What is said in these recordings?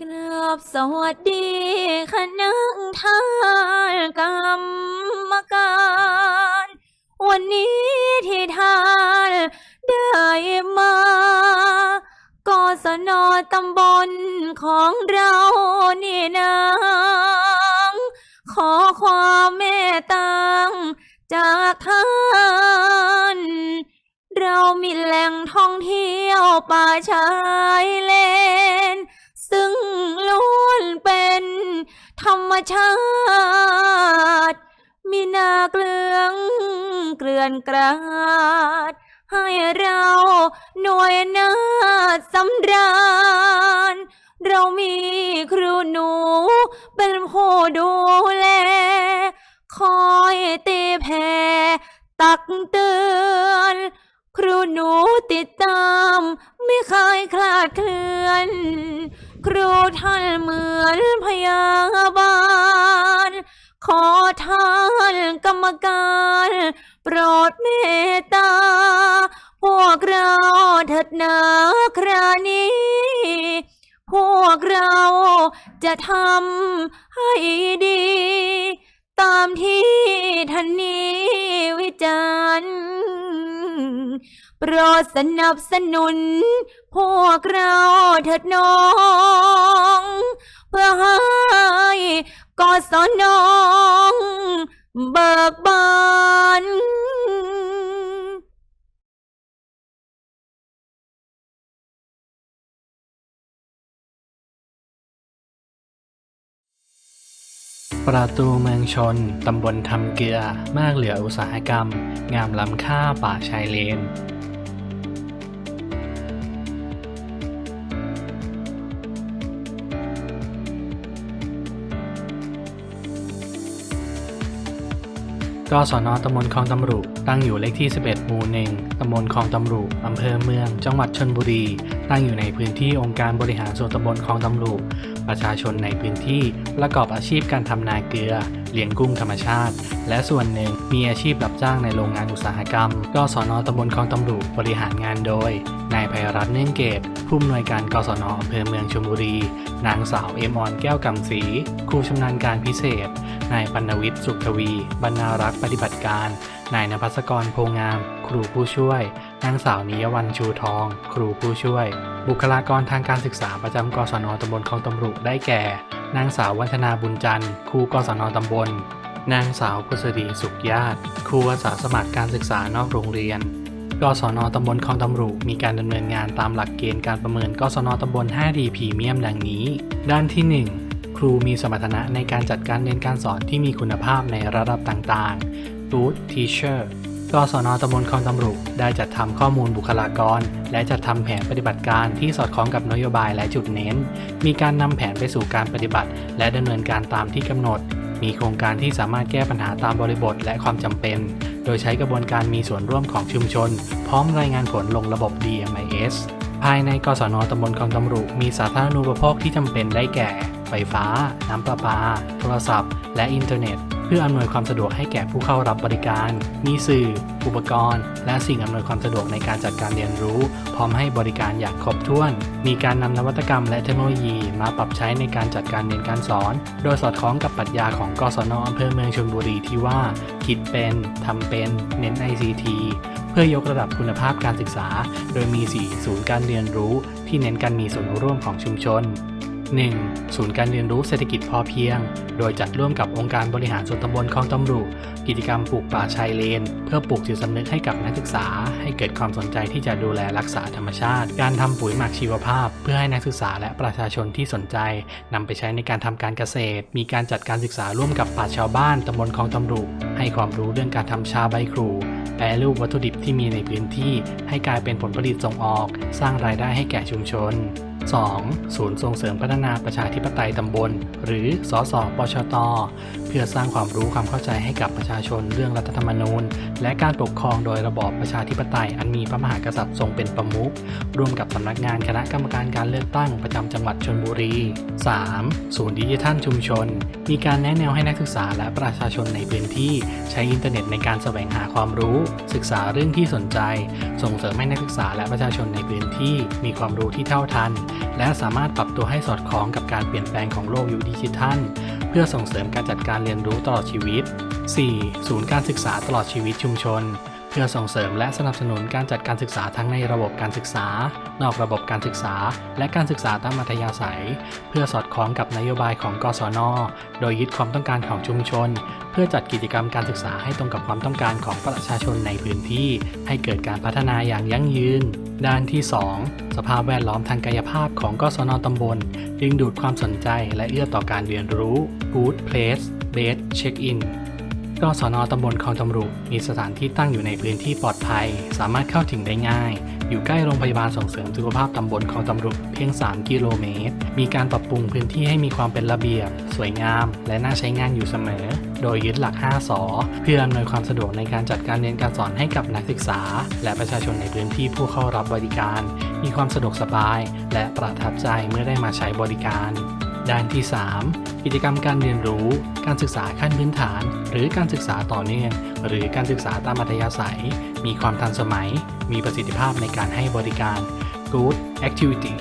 กราบสวัสดีคณะท่านกรรมการ วันนี้ที่ท่านได้มากศนตำบลของเรานี่นางขอความเมตตาจากท่านเรามีแหล่งท่องเที่ยวป่าชายเลน ซึ่งล้วนเป็นธรรมชาติ มีนาเกลืองเกลื่อนกราด ให้เราหน่วยนาสำราญ เรามีครูหนู เป็นผู้ดูแล คอยตีแผ่ตักเตือนครูหนูติดตาม ไม่เคยคลาดเคลื่อน รูท่านเหมือนพยาบาล ขอท่านกรรมการ โปรดเมตตา พวกเราเถิดนาครานี้ พวกเราจะทำให้ดี ตามที่ท่านนี้วิจารณ์ ปรดสนับสนุน พวกเราเถิดน้อง เพื่อให้กศนองเบิกบานประตูเมืองชน ตำบลทำเกลือ มากเหลืออุตสาหกรรม งามล้ำค่าป่าชายเลน กศนตำบลคลองตำรุตั้งอยู่เลขที่ 11 หมู่หนึ่งตำบลคลองตำรุอำเภอเมือง จังหวัดชนบุรี ตั้งอยู่ในพื้นที่องค์การบริหารส่วนตำบลคลองตำรุประชาชนในพื้นที่ประกอบอาชีพการทำนาเกลือ เลี้ยงกุ้งธรรมชาติ และส่วนหนึ่งมีอาชีพรับจ้างในโรงงานอุตสาหกรรม กศนตำบลคลองตำรุบริหารงานโดย นายภัยรัตน์เนื่องเกตผู้อำนวยการกศนอำเภอเมืองชลบุรี นางสาวเอมออนแก้วกำศรีครูชำนาญการพิเศษ นายปัณวิทย์สุขทวี บรรณารักษ์ปฏิบัติการ นายนภัสกรโพงาม ครูผู้ช่วย นางสาวนิยวันชูทอง ครูผู้ช่วย บุคลากรทางการศึกษาประจำกศนตำบลคลองตำรุได้แก่ นางสาววัฒนาบุญจันทร์ ครูกศนตำบล นางสาวพุษดีสุขญาติ ครูอาสาสมัครการศึกษานอกโรงเรียนกศนตำบลคลองตำรุมีการดำเนินงานตามหลักเกณฑ์การประเมินกศนตำบล 5D พรีเมียมดังนี้ ด้านที่ 1 ครูมีสมรรถนะในการจัดการเรียนการสอนที่มีคุณภาพในระดับต่างๆ Good Teacher กศนตำบลคลองตำรุได้จัดทำข้อมูลบุคลากร และจัดทำแผนปฏิบัติการที่สอดคล้องกับนโยบายและจุดเน้น มีการนำแผนไปสู่การปฏิบัติ และดำเนินการตามที่กำหนด มีโครงการที่สามารถแก้ปัญหาตามบริบทและความจำเป็น โดยใช้กระบวนการมีส่วนร่วมของชุมชน พร้อมรายงานผลลงระบบ DMIS ภายในกศนตำบลคลองตำรุมีสาธารณูปโภคที่จำเป็นได้แก่ ไฟฟ้า น้ำประปา โทรศัพท์ และอินเทอร์เน็ต เพื่ออำนวยความสะดวกให้แก่ผู้เข้ารับบริการ มีสื่อ อุปกรณ์ และสิ่งอำนวยความสะดวกในการจัดการเรียนรู้ พร้อมให้บริการอย่างครบถ้วน มีการนำนวัตกรรมและเทคโนโลยี มาปรับใช้ในการจัดการเรียนการสอน โดยสอดคล้องกับปรัชญาของกศนอำเภอเมืองชลบุรีที่ว่า คิดเป็นทำเป็น เน้น ICT เพื่อยกระดับคุณภาพการศึกษา โดยมี 4 ศูนย์การเรียนรู้ที่เน้นการมีส่วนร่วมของชุมชน 1. ศูนย์การเรียนรู้เศรษฐกิจพอเพียง โดยจัดร่วมกับองค์การบริหารส่วนตำบลคลองตำรุกิจกรรมปลูกป่าชายเลน เพื่อปลูกจิตสำนึกให้กับนักศึกษา ให้เกิดความสนใจที่จะดูแลรักษาธรรมชาติ การทำปุ๋ยหมักชีวภาพ เพื่อให้นักศึกษาและประชาชนที่สนใจนำไปใช้ในการทำการเกษตร มีการจัดการศึกษาร่วมกับป่าชญ์ชาวบ้านตำบลคลองตำรุให้ความรู้เรื่องการทำชาใบครูแปรรูปวัตถุดิบที่มีในพื้นที่ ให้กลายเป็นผลผลิตส่งออก สร้างรายได้ให้แก่ชุมชน 2. ศูนย์ส่งเสริมพัฒนาประชาธิปไตยตำบล หรือ สสปชต พื่อสร้างความรู้ความเข้าใจให้กับประชาชนเรื่องรัฐธรรมนูญ และการปกครองโดยระบอบประชาธิปไตย อันมีพระมหากษัตริย์ทรงเป็นประมุขร่วมกับสำนักงานคณะกรรมการการเลือกตั้งประจำจังหวัดชลบุรี 3. ศูนย์ดิจิทัลชุมชน มีการแนะแนวให้นักศึกษาและประชาชนในพื้นที่ ใช้อินเทอร์เน็ตในการแสวงหาความรู้ ศึกษาเรื่องที่สนใจ ส่งเสริมให้นักศึกษาและประชาชนในพื้นที่ มีความรู้ที่เท่าทัน และสามารถปรับตัวให้สอดคล้องกับการเปลี่ยนแปลงของโลกยุคดิจิทัล พื่อส่งเสริมการจัดการเรียนรู้ตลอดชีวิต 4. ศูนย์การศึกษาตลอดชีวิตชุมชน พื่อส่งเสริมและสนับสนุนการจัดการศึกษาทั้งในระบบการศึกษา นอกระบบการศึกษา และการศึกษาตามอัธยาศัย เพื่อสอดคล้องกับนโยบายของกศน โดยยึดความต้องการของชุมชน เพื่อจัดกิจกรรมการศึกษาให้ตรงกับความต้องการของประชาชนในพื้นที่ ให้เกิดการพัฒนาอย่างยั่งยืน ด้านที่ 2 สภาพแวดล้อมทางกายภาพของกศนตำบลดึงดูดความสนใจและเอื้อต่อการเรียนรู้ Good Place Best Check-in กศนตำบลคลองตำรุมีสถานที่ตั้งอยู่ในพื้นที่ปลอดภัย สามารถเข้าถึงได้ง่าย อยู่ใกล้โรงพยาบาลส่งเสริมสุขภาพตำบลคลองตำรุเพียง 3 กิโลเมตร มีการปรับปรุงพื้นที่ให้มีความเป็นระเบียบ สวยงาม และน่าใช้งานอยู่เสมอ โดยยึดหลัก 5สอเพื่ออำนวยความสะดวกในการจัดการเรียนการสอนให้กับนักศึกษา และประชาชนในพื้นที่ผู้เข้ารับบริการ มีความสะดวกสบาย และประทับใจเมื่อได้มาใช้บริการ ด้านที่ 3 กิจกรรมการเรียนรู้ การศึกษาขั้นพื้นฐาน หรือการศึกษาต่อเนื่อง หรือการศึกษาตามอัธยาศัย มีความทันสมัย มีประสิทธิภาพในการให้บริการ Good Activity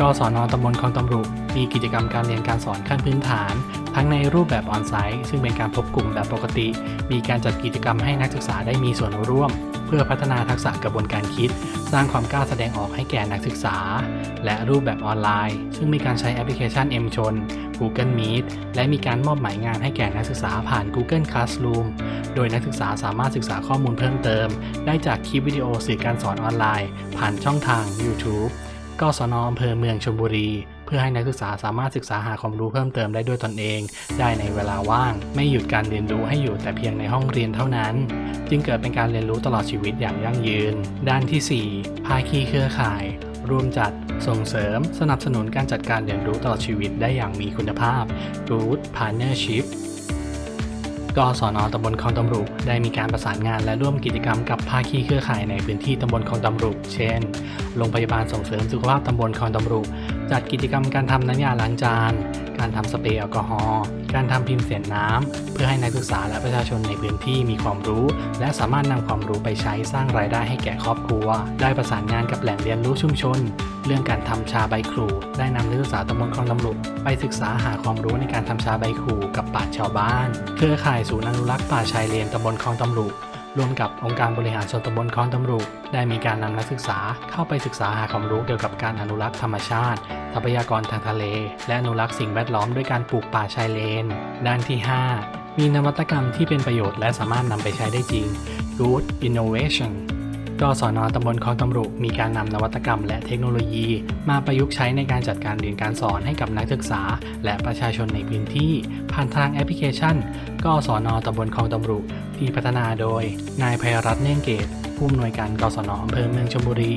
กศนตำบลคลองตำรุ มีกิจกรรมการเรียนการสอนขั้นพื้นฐาน ทั้งในรูปแบบออนไซต์ ซึ่งเป็นการพบกลุ่มแบบปกติ มีการจัดกิจกรรมให้นักศึกษาได้มีส่วนร่วม พื่อพัฒนาทักษะกระบวนการคิด สร้างความกล้าแสดงออกให้แก่นักศึกษา และรูปแบบออนไลน์ ซึ่งมีการใช้แอปพลิเคชัน M ชน Google Meet และมีการมอบหมายงานให้แก่นักศึกษาผ่าน Google Classroom โดยนักศึกษาสามารถศึกษาข้อมูลเพิ่มเติม ได้จากคลิปวิดีโอสื่อการสอนออนไลน์ ผ่านช่องทาง YouTube กศนอำเภอเมืองชลบุรี เพื่อให้นักศึกษาสามารถศึกษาหาความรู้เพิ่มเติมได้ด้วยตนเอง ได้ในเวลาว่าง ไม่หยุดการเรียนรู้ให้อยู่แต่เพียงในห้องเรียนเท่านั้น จึงเกิดเป็นการเรียนรู้ตลอดชีวิตอย่างยั่งยืน ด้านที่ 4 ภาคีเครือข่ายร่วมจัดส่งเสริมสนับสนุนการจัดการเรียนรู้ตลอดชีวิตได้อย่างมีคุณภาพ Good Partnership กศนตำบลคลองตำรุได้มีการประสานงานและร่วมกิจกรรมกับภาคีเครือข่ายในพื้นที่ตำบลคลองตำรุเช่น โรงพยาบาลส่งเสริมสุขภาพตำบลคลองตำรุ จัดกิจกรรมการทำน้ำยาล้างจาน การทำสเปรย์แอลกอฮอล์ การทำพิมพ์เสียงน้ำ เพื่อให้นักศึกษาและประชาชนในพื้นที่มีความรู้ และสามารถนำความรู้ไปใช้สร้างรายได้ให้แก่ครอบครัว ได้ประสานงานกับแหล่งเรียนรู้ชุมชน เรื่องการทำชาใบครูได้นำนักศึกษาตำบลคลองตำรุไปศึกษาหาความรู้ในการทำชาใบครูกับป่าชาวบ้าน เครือข่ายศูนย์อนุรักษ์ป่าชายเลนตำบลคลองตำรุ ร่วมกับองค์การบริหารส่วนตำบลคลองตำรุได้มีการนำนักศึกษาเข้าไปศึกษาหาความรู้เกี่ยวกับการอนุรักษ์ธรรมชาติ ทรัพยากรทางทะเล และอนุรักษ์สิ่งแวดล้อมด้วยการปลูกป่าชายเลน ด้านที่ 5 มีนวัตกรรมที่เป็นประโยชน์และสามารถนำไปใช้ได้จริง Good Innovation กศนตำบลคลองตำรุมีการนำนวัตกรรมและเทคโนโลยี มาประยุกต์ใช้ในการจัดการเรียนการสอนให้กับนักศึกษา และประชาชนในพื้นที่ ผ่านทางแอปพลิเคชัน กศนตำบลคลองตำรุที่พัฒนาโดย นายภัยรัตน์เน่งเกตผู้อำนวยการกศนอำเภอเมืองชลบุรี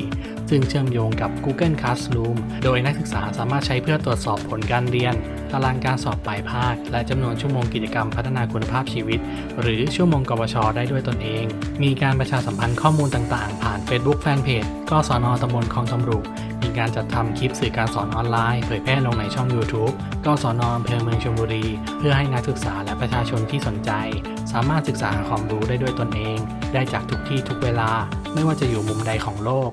ซึ่งเชื่อมโยงกับ Google Classroom โดยนักศึกษาสามารถใช้เพื่อตรวจสอบผลการเรียน ตารางการสอบปลายภาค และจำนวนชั่วโมงกิจกรรมพัฒนาคุณภาพชีวิต หรือชั่วโมงกวชได้ด้วยตนเอง มีการประชาสัมพันธ์ข้อมูลต่างๆ ผ่าน Facebook Fanpage กศนตำบลคลองตำรุ การจัดทำคลิปสื่อการสอนออนไลน์เผยแพร่ลงในช่อง YouTube กศนอำเภอเมืองชลบุรี เพื่อให้นักศึกษาและประชาชนที่สนใจ สามารถศึกษาหาความรู้ได้ด้วยตนเอง ได้จากทุกที่ทุกเวลา ไม่ว่าจะอยู่มุมใดของโลก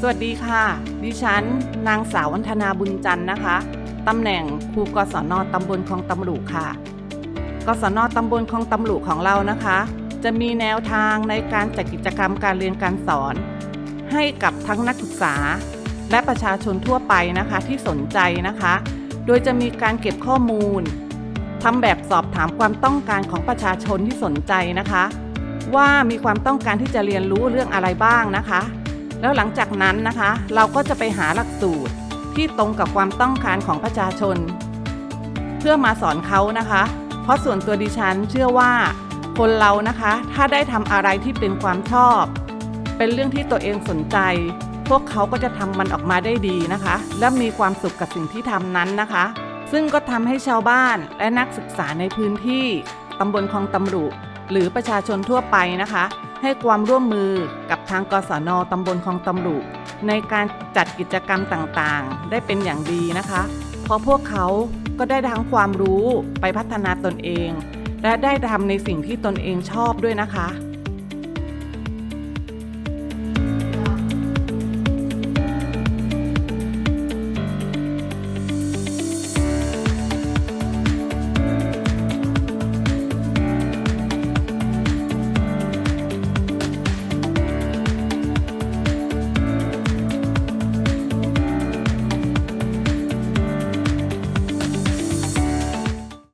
สวัสดีค่ะ ดิฉัน นางสาววัฒนาบุญจันทร์นะคะตำแหน่งครูกศนตำบลคลองตำรุค่ะ กศนตำบลคลองตำรุของเรานะคะ จะมีแนวทางในการจัดกิจกรรมการเรียนการสอน ให้กับทั้งนักศึกษา และประชาชนทั่วไปนะคะที่สนใจนะคะ โดยจะมีการเก็บข้อมูลทำแบบสอบถามความต้องการของประชาชนที่สนใจนะคะ ว่ามีความต้องการที่จะเรียนรู้เรื่องอะไรบ้างนะคะ แล้วหลังจากนั้นนะคะ เราก็จะไปหาหลักสูตรที่ตรงกับความต้องการของประชาชน เพื่อมาสอนเขานะคะ เพราะส่วนตัวดิฉันเชื่อว่าคนเรานะคะ ถ้าได้ทำอะไรที่เป็นความชอบ เป็นเรื่องที่ตัวเองสนใจ พวกเขาก็จะทำมันออกมาได้ดีนะคะ และมีความสุขกับสิ่งที่ทำนั้นนะคะ ซึ่งก็ทำให้ชาวบ้านและนักศึกษาในพื้นที่ตำบลคลองตำรุ หรือประชาชนทั่วไปนะคะ ให้ความร่วมมือกับทางกศนตำบลคลองตำรุ ในการจัดกิจกรรมต่างๆ ได้เป็นอย่างดีนะคะ เพราะพวกเขาก็ได้ทั้งความรู้ไปพัฒนาตนเอง และได้ทำในสิ่งที่ตนเองชอบด้วยนะคะ